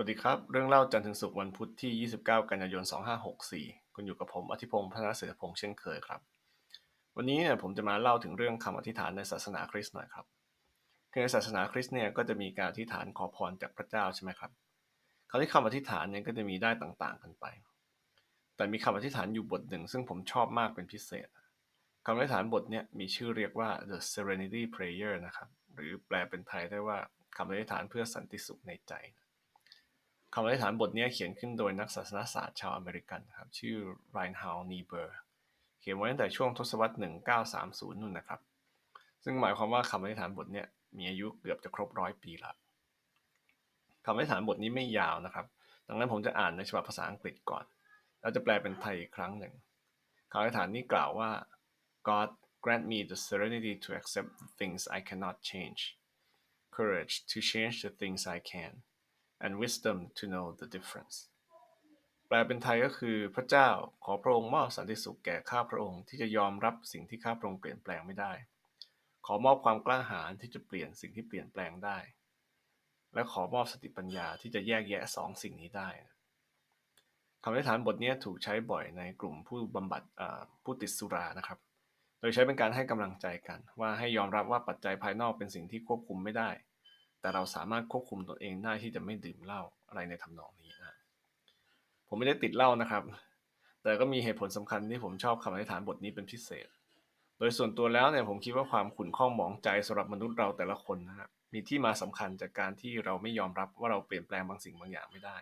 วัสดีครับ เรื่องเล่าจันทร์ถึงศุกร์วันพุธที่ 29 กันยายน 2564 คุณอยู่กับผมอธิพงศ์พัฒนเศรษฐพงศ์เช่นเคยครับ วันนี้เนี่ยผมจะมาเล่าถึงเรื่องคำอธิษฐานในศาสนาคริสต์หน่อยครับคือในศาสนาคริสต์เนี่ยก็จะมีการอธิษฐานขอพรจากพระเจ้าใช่ไหมครับคำที่คำอธิษฐานเนี่ยก็จะมีได้ต่างๆ กันไป แต่มีคำอธิษฐานอยู่บทหนึ่ง ซึ่งผมชอบมากเป็นพิเศษคำอธิษฐานบทเนี้ยมีชื่อเรียกว่า the serenity prayer นะครับ หรือแปลเป็นไทยได้ว่าคำอธิษฐานเพื่อสันติสุขในใจ คำอธิษฐานบทนี้เขียนขึ้นโดยนักศาสนศาสตร์ชาวอเมริกันครับ ชื่อไรน์ฮาวนีเบอร์เขียนไว้ตั้งแต่ช่วงทศวรรษ 1930 นู่นนะครับ ซึ่งหมายความว่าคำอธิษฐานบทนี้มีอายุเกือบจะครบร้อยปีละคำอธิษฐานบทนี้ไม่ยาวนะครับ ดังนั้นผมจะอ่านในฉบับภาษาอังกฤษก่อน แล้วจะแปลเป็นไทยอีกครั้งหนึ่งคำอธิษฐานนี้กล่าวว่า God grant me the serenity to accept the things I cannot change courage to change the things I can and wisdom to know the difference แปลเป็นไทยก็คือพระเจ้าขอพระองค์มอบสันติสุขแก่ข้าพระองค์ที่จะยอมรับสิ่งที่ข้าพระองค์เปลี่ยนแปลงไม่ได้ ขอมอบความกล้าหาญที่จะเปลี่ยนสิ่งที่เปลี่ยนแปลงได้ และขอมอบสติปัญญาที่จะแยกแยะสองสิ่งนี้ได้คำอธิษฐานบทนี้ถูกใช้บ่อยในกลุ่มผู้บำบัดผู้ติดสุรานะครับ โดยใช้เป็นการให้กำลังใจกัน ว่าให้ยอมรับว่าปัจจัยภายนอกเป็นสิ่งที่ควบคุมไม่ได้ แต่เราสามารถควบคุมตัวเองได้ที่จะไม่ดื่มเหล้าอะไรในทำนองนี้นะผมไม่ได้ติดเหล้านะครับ แต่ก็มีเหตุผลสำคัญที่ผมชอบคำอธิษฐานบทนี้เป็นพิเศษ โดยส่วนตัวแล้วเนี่ยผมคิดว่าความขุ่นข้องหมองใจสำหรับมนุษย์เราแต่ละคนนะครับมีที่มาสำคัญจากการที่เราไม่ยอมรับว่าเราเปลี่ยนแปลงบางสิ่งบางอย่างไม่ได้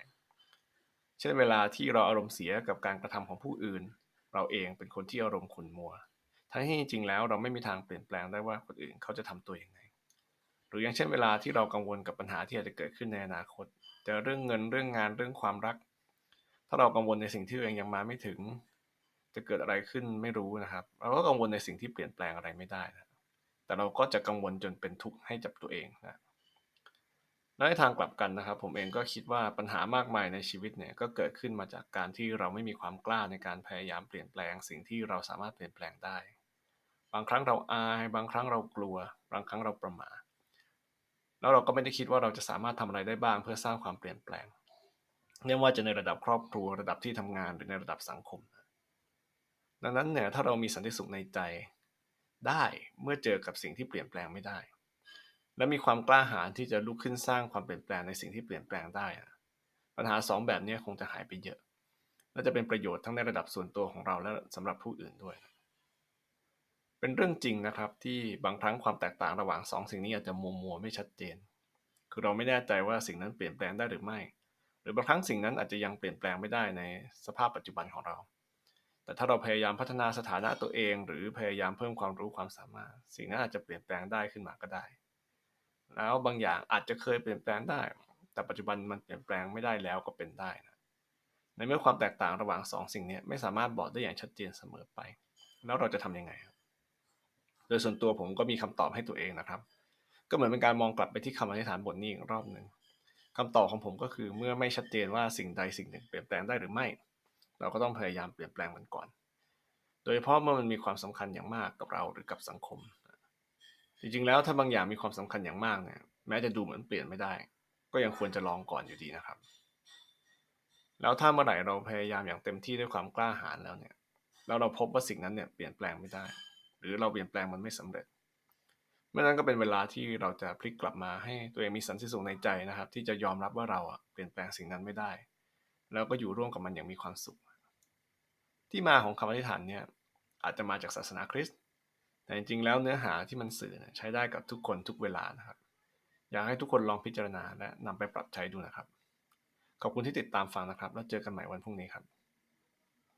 เช่นเวลาที่เราอารมณ์เสียกับการกระทำของผู้อื่น เราเองเป็นคนที่อารมณ์ขุ่นมัว ทั้งที่จริงแล้วเราไม่มีทางเปลี่ยนแปลงได้ว่าคนอื่นเขาจะทำตัวย่างไรห รืออย่างเช่นเวลาที่เรากังวลกับปัญหาที่อาจจะเกิดขึ้นในอนาคต จะเรื่องเงินเรื่องงานเรื่องความรัก ถ้าเรากังวลในสิ่งที่ตัวเองยังมาไม่ถึง จะเกิดอะไรขึ้นไม่รู้นะครับ เราก็กังวลในสิ่งที่เปลี่ยนแปลงอะไรไม่ได้นะแต่เราก็จะกังวลจนเป็นทุกข์ให้จับตัวเองนะและในทางกลับกันนะครับ ผมเองก็คิดว่าปัญหามากมายในชีวิตเนี่ยก็เกิดขึ้นมาจากการที่เราไม่มีความกล้าในการพยายามเปลี่ยนแปลง สิ่งที่เราสามารถเปลี่ยนแปลงได้ บางครั้งเราอาย บางครั้งเรากลัว บางครั้งเราประมาท แล้วเราก็ไม่ได้คิดว่าเราจะสามารถทำอะไรได้บ้างเพื่อสร้างความเปลี่ยนแปลงไม่ว่าจะในระดับครอบครัวระดับที่ทำงานหรือในระดับสังคม ดังนั้นเนี่ยถ้าเรามีสันติสุขในใจได้เมื่อเจอกับสิ่งที่เปลี่ยนแปลงไม่ได้ และมีความกล้าหาญที่จะลุกขึ้นสร้างความเปลี่ยนแปลงในสิ่งที่เปลี่ยนแปลงได้ปัญหาสองแบบนี้คงจะหายไปเยอะและจะเป็นประโยชน์ทั้งในระดับส่วนตัวของเราและสำหรับผู้อื่นด้วย เป็นเรื่องจริงนะครับ ที่บางครั้งความแตกต่างระหว่าง2สิ่งนี้อาจจะมัวมัวไม่ชัดเจน คือเราไม่แน่ใจว่าสิ่งนั้นเปลี่ยนแปลงได้หรือไม่ หรือบางครั้งสิ่งนั้นอาจจะยังเปลี่ยนแปลงไม่ได้ในสภาพปัจจุบันของเรา แต่ถ้าเราพยายามพัฒนาสถานะตัวเอง หรือพยายามเพิ่มความรู้ความสามารถ สิ่งนั้นอาจจะเปลี่ยนแปลงได้ขึ้นมาก็ได้ แล้วบางอย่างอาจจะเคยเปลี่ยนแปลงได้ แต่ปัจจุบันมันเปลี่ยนแปลงไม่ได้แล้วก็เป็นได้นะในเมื่อความแตกต่างระหว่าง2สิ่งนี้ไม่สามารถบอกได้อย่างชัดเจนเสมอไป แล้วเราจะทํำยังไงครับ โดยส่วนตัวผมก็มีคำตอบให้ตัวเองนะครับ ก็เหมือนเป็นการมองกลับไปที่คำอธิษฐานบทนี้อีกรอบหนึ่งคำตอบของผมก็คือเมื่อไม่ชัดเจนว่าสิ่งใดสิ่งหนึ่งเปลี่ยนแปลงได้หรือไม่ เราก็ต้องพยายามเปลี่ยนแปลงมันก่อน โดยเฉพาะเมื่อมันมีความสำคัญอย่างมากกับเราหรือกับสังคม จริงๆแล้วถ้าบางอย่างมีความสำคัญอย่างมากเนี่ยแม้จะดูเหมือนเปลี่ยนไม่ได้ ก็ยังควรจะลองก่อนอยู่ดีนะครับ แล้วถ้าเมื่อไหร่เราพยายามอย่างเต็มที่ด้วยความกล้าหาญแล้วเนี่ยแล้วเราพบว่าสิ่งนั้นเนี่ยเปลี่ยนแปลงไม่ได้ รือเราเปลี่ยนแปลงมันไม่สำเร็จเมื่อนั้นก็เป็นเวลาที่เราจะพลิกกลับมาให้ตัวเองมีสันติสุขในใจนะครับ ที่จะยอมรับว่าเราเปลี่ยนแปลงสิ่งนั้นไม่ได้ แล้วก็อยู่ร่วมกับมันอย่างมีความสุข ที่มาของคำอธิษฐานเนี่ยอาจจะมาจากศาสนาคริสต์แต่จริงๆแล้วเนื้อหาที่มันสื่อใช้ได้กับทุกคนทุกเวลานะครับ อยากให้ทุกคนลองพิจารณาและนำไปปรับใช้ดูนะครับ ขอบคุณที่ติดตามฟังนะครับ แล้วเจอกันใหม่วันพรุ่งนี้ครับ